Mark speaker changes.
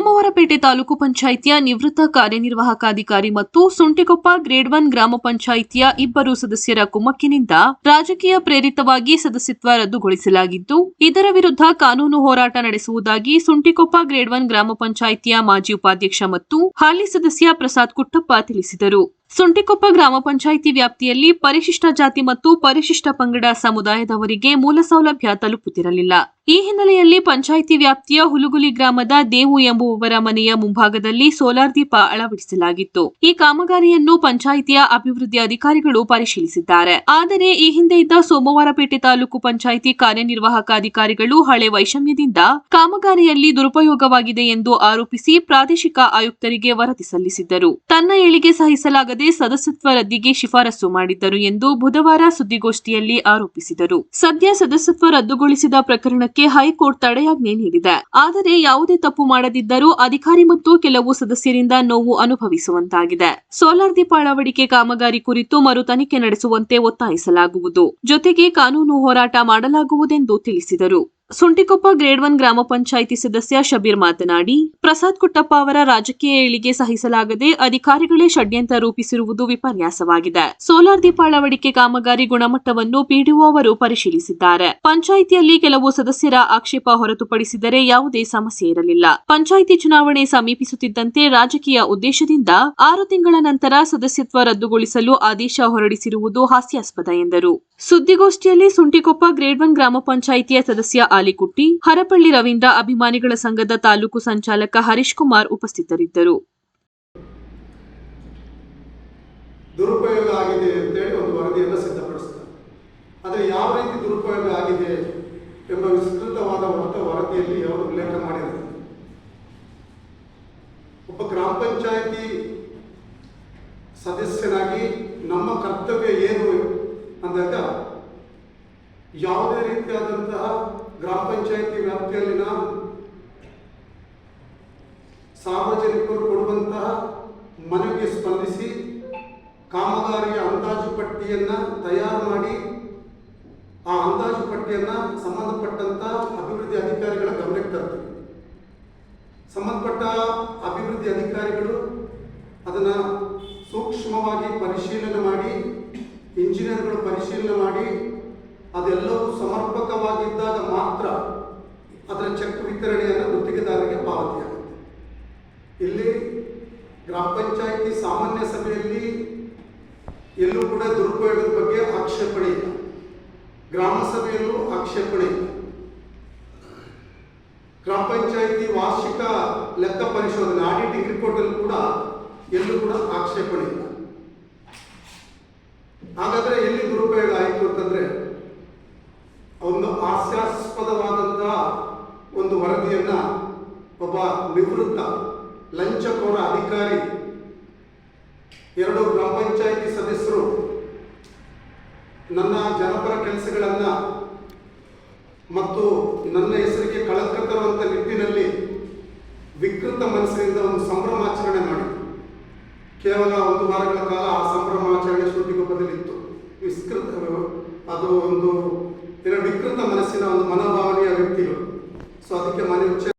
Speaker 1: ಸೋಮವಾರಪೇಟೆ ತಾಲೂಕು ಪಂಚಾಯಿತಿಯ ನಿವೃತ್ತ ಕಾರ್ಯನಿರ್ವಾಹಕ ಅಧಿಕಾರಿ ಮತ್ತು ಸುಂಟಿಕೊಪ್ಪ ಗ್ರೇಡ್ ಒನ್ ಗ್ರಾಮ ಪಂಚಾಯಿತಿಯ ಇಬ್ಬರು ಸದಸ್ಯರ ಕುಮ್ಮಕ್ಕಿನಿಂದ ರಾಜಕೀಯ ಪ್ರೇರಿತವಾಗಿ ಸದಸ್ಯತ್ವ ರದ್ದುಗೊಳಿಸಲಾಗಿದ್ದು, ಇದರ ವಿರುದ್ಧ ಕಾನೂನು ಹೋರಾಟ ನಡೆಸುವುದಾಗಿ ಸುಂಟಿಕೊಪ್ಪ ಗ್ರೇಡ್ ಒನ್ ಗ್ರಾಮ ಪಂಚಾಯಿತಿಯ ಮಾಜಿ ಉಪಾಧ್ಯಕ್ಷ ಮತ್ತು ಹಾಲಿ ಸದಸ್ಯ ಪ್ರಸಾದ್ ಕುಟ್ಟಪ್ಪ ತಿಳಿಸಿದರು. ಸುಂಟಿಕೊಪ್ಪ ಗ್ರಾಮ ಪಂಚಾಯಿತಿ ವ್ಯಾಪ್ತಿಯಲ್ಲಿ ಪರಿಶಿಷ್ಟ ಜಾತಿ ಮತ್ತು ಪರಿಶಿಷ್ಟ ಪಂಗಡ ಸಮುದಾಯದವರಿಗೆ ಮೂಲ ಸೌಲಭ್ಯ ತಲುಪುತ್ತಿರಲಿಲ್ಲ. ಈ ಹಿನ್ನೆಲೆಯಲ್ಲಿ ಪಂಚಾಯಿತಿ ವ್ಯಾಪ್ತಿಯ ಹುಲುಗುಲಿ ಗ್ರಾಮದ ದೇವು ಎಂಬುವವರ ಮನೆಯ ಮುಂಭಾಗದಲ್ಲಿ ಸೋಲಾರ್ ದೀಪ ಅಳವಡಿಸಲಾಗಿತ್ತು. ಈ ಕಾಮಗಾರಿಯನ್ನು ಪಂಚಾಯಿತಿಯ ಅಭಿವೃದ್ಧಿ ಅಧಿಕಾರಿಗಳು ಪರಿಶೀಲಿಸಿದ್ದಾರೆ. ಆದರೆ ಈ ಹಿಂದೆ ಇದ್ದ ಸೋಮವಾರಪೇಟೆ ತಾಲೂಕು ಪಂಚಾಯಿತಿ ಕಾರ್ಯನಿರ್ವಾಹಕ ಅಧಿಕಾರಿಗಳು ಹಳೆ ವೈಷಮ್ಯದಿಂದ ಕಾಮಗಾರಿಯಲ್ಲಿ ದುರುಪಯೋಗವಾಗಿದೆ ಎಂದು ಆರೋಪಿಸಿ ಪ್ರಾದೇಶಿಕ ಆಯುಕ್ತರಿಗೆ ವರದಿ ಸಲ್ಲಿಸಿದ್ದರು. ತನ್ನ ಏಳಿಗೆ ಸಹಿಸಲಾಗದೆ ಸದಸ್ಯತ್ವ ರದ್ದಿಗೆ ಶಿಫಾರಸು ಮಾಡಿದ್ದರು ಎಂದು ಬುಧವಾರ ಸುದ್ದಿಗೋಷ್ಠಿಯಲ್ಲಿ ಆರೋಪಿಸಿದರು. ಸದ್ಯ ಸದಸ್ಯತ್ವ ರದ್ದುಗೊಳಿಸಿದ ಪ್ರಕರಣಕ್ಕೆ ಹೈಕೋರ್ಟ್ ತಡೆಯಾಜ್ಞೆ ನೀಡಿದೆ. ಆದರೆ ಯಾವುದೇ ತಪ್ಪು ಮಾಡದಿದ್ದರೂ ಅಧಿಕಾರಿ ಮತ್ತು ಕೆಲವು ಸದಸ್ಯರಿಂದ ನೋವು ಅನುಭವಿಸುವಂತಾಗಿದೆ. ಸೋಲಾರ್ ದೀಪ ಅಳವಡಿಕೆ ಕಾಮಗಾರಿ ಕುರಿತು ಮರು ತನಿಖೆ ನಡೆಸುವಂತೆ ಒತ್ತಾಯಿಸಲಾಗುವುದು. ಜೊತೆಗೆ ಕಾನೂನು ಹೋರಾಟ ಮಾಡಲಾಗುವುದೆಂದು ತಿಳಿಸಿದರು. ಸುಂಟಿಕೊಪ್ಪ ಗ್ರೇಡ್ ಒನ್ ಗ್ರಾಮ ಪಂಚಾಯಿತಿ ಸದಸ್ಯ ಶಬೀರ್ ಮಾತನಾಡಿ, ಪ್ರಸಾದ್ ಕುಟ್ಟಪ್ಪ ಅವರ ರಾಜಕೀಯ ಏಳಿಗೆ ಸಹಿಸಲಾಗದೆ ಅಧಿಕಾರಿಗಳೇ ಷಡ್ಯಂತ್ರ ರೂಪಿಸಿರುವುದು ವಿಪರ್ಯಾಸವಾಗಿದೆ. ಸೋಲಾರ್ ದೀಪ ಅಳವಡಿಕೆ ಕಾಮಗಾರಿ ಗುಣಮಟ್ಟವನ್ನು ಪಿಡಿಒ ಅವರು ಪರಿಶೀಲಿಸಿದ್ದಾರೆ. ಪಂಚಾಯಿತಿಯಲ್ಲಿ ಕೆಲವು ಸದಸ್ಯರ ಆಕ್ಷೇಪ ಹೊರತುಪಡಿಸಿದರೆ ಯಾವುದೇ ಸಮಸ್ಯೆ ಇರಲಿಲ್ಲ. ಪಂಚಾಯಿತಿ ಚುನಾವಣೆ ಸಮೀಪಿಸುತ್ತಿದ್ದಂತೆ ರಾಜಕೀಯ ಉದ್ದೇಶದಿಂದ ಆರು ತಿಂಗಳ ನಂತರ ಸದಸ್ಯತ್ವ ರದ್ದುಗೊಳಿಸಲು ಆದೇಶ ಹೊರಡಿಸಿರುವುದು ಹಾಸ್ಯಾಸ್ಪದ ಎಂದರು. ಸುದ್ದಿಗೋಷ್ಠಿಯಲ್ಲಿ ಸುಂಟಿಕೊಪ್ಪ ಗ್ರೇಡ್ ಒನ್ ಗ್ರಾಮ ಪಂಚಾಯಿತಿಯ ಸದಸ್ಯ ಆಲಿಕುಟ್ಟಿ, ಹರಪಳ್ಳಿ ರವೀಂದ್ರ ಅಭಿಮಾನಿಗಳ ಸಂಘದ ತಾಲೂಕು ಸಂಚಾಲಕ ಹರೀಶ್ ಕುಮಾರ್ ಉಪಸ್ಥಿತರಿದ್ದರು.
Speaker 2: ದುರುಪಯೋಗ ಆಗಿದೆ ಅಂತೇಳಿ ಒಂದು ವರದಿಯನ್ನು ಸಿದ್ಧಪಡಿಸ್ತಾರೆ ಆದರೆ ಯಾವ ರೀತಿ ದುರುಪಯೋಗ ಆಗಿದೆ ಎಂಬ ವಿಸ್ತೃತವಾದ ಹೊರತ ವರದಿಯಲ್ಲಿ ಅವರು ಉಲ್ಲೇಖ ಮಾಡಿದ್ದಾರೆ. ಒಬ್ಬ ಗ್ರಾಮ ಪಂಚಾಯಿತಿ ಸದಸ್ಯನಾಗಿ ನಮ್ಮ ಕರ್ತವ್ಯ ಏನು ಅಂದಾಗ ಯಾವುದೇ ರೀತಿಯಾದಂತಹ ಗ್ರಾಮ ವ್ಯಾಪ್ತಿಯಲ್ಲಿನ ಸಾರ್ವಜನಿಕರು ಕೊಡುವಂತಹ ಮನವಿಗೆ ಸ್ಪಂದಿಸಿ ಕಾಮಗಾರಿಯ ಅಂದಾಜು ಪಟ್ಟಿಯನ್ನ ತಯಾರು ಮಾಡಿ ಆ ಅಂದಾಜು ಪಟ್ಟಿಯನ್ನ ಸಂಬಂಧಪಟ್ಟಂತ ಅಭಿವೃದ್ಧಿ ಅಧಿಕಾರಿಗಳ ಗಮನಕ್ಕೆ ತರ್ತೀವಿ ಸಂಬಂಧಪಟ್ಟ ಅಭಿವೃದ್ಧಿ ಅಧಿಕಾರಿಗಳು ಅದನ್ನ ಸೂಕ್ಷ್ಮವಾಗಿ ಪರಿಶೀಲನೆ ಮಾಡಿ, ಇಂಜಿನಿಯರ್ಗಳು ಪರಿಶೀಲನೆ ಮಾಡಿ, ಅದೆಲ್ಲವೂ ಸಮರ್ಪಕವಾಗಿದ್ದಾಗ ಮಾತ್ರ ಪಂಚಾಯಿತಿ ಸಾಮಾನ್ಯ ಸಭೆಯಲ್ಲಿ ಎಲ್ಲೂ ಕೂಡ ದುರುಪಯೋಗದ ಬಗ್ಗೆ ಆಕ್ಷೇಪಣೆ ಇಲ್ಲ. ಗ್ರಾಮ ಸಭೆಯಲ್ಲೂ ಆಕ್ಷೇಪಣೆ ಇಲ್ಲ. ಗ್ರಾಮ ಪಂಚಾಯಿತಿ ವಾರ್ಷಿಕ ಲೆಕ್ಕ ಪರಿಶೋಧನೆ ಆಡಿಟಿಂಗ್ ರಿಪೋರ್ಟ್ ಅಲ್ಲಿ ಕೂಡ ಎಲ್ಲೂ ಕೂಡ ಆಕ್ಷೇಪಣೆ ಇಲ್ಲ. ಹಾಗಾದ್ರೆ ಎಲ್ಲಿ ದುರುಪಯೋಗ ಆಯಿತು ಅಂತಂದ್ರೆ, ಒಂದು ಹಾಸ್ಯಾಸ್ಪದವಾದಂತಹ ಒಂದು ವರದಿಯನ್ನ ಒಬ್ಬ ನಿವೃತ್ತ ಲಂಚಕೋರ ಅಧಿಕಾರಿ ಎರಡು ಗ್ರಾಮ ಪಂಚಾಯಿತಿ ಸದಸ್ಯರು ನನ್ನ ಜನಪರ ಕೆಲಸಗಳನ್ನು ಮತ್ತು ನನ್ನ ಹೆಸರಿಗೆ ಕಳಂಕ ತರುವಂತ ನಿಟ್ಟಿನಲ್ಲಿ ವಿಕೃತ ಮನಸ್ಸಿನಿಂದ ಒಂದು ಸಂಭ್ರಮಾಚರಣೆ ಮಾಡಿ ಕೇವಲ ಒಂದು ವಾರಗಳ ಕಾಲ ಆ ಸಂಭ್ರಮಾಚರಣೆ ಶುದ್ಧಿಗೊಬ್ಬದಲ್ಲಿ ಇತ್ತು ವಿಸ್ಕೃತ ಅದು ಒಂದು ವಿಕೃತ ಮನಸ್ಸಿನ ಒಂದು ಮನೋಭಾವನೆಯ ವ್ಯಕ್ತಿಗಳು. ಸೊ ಅದಕ್ಕೆ ಮನೆ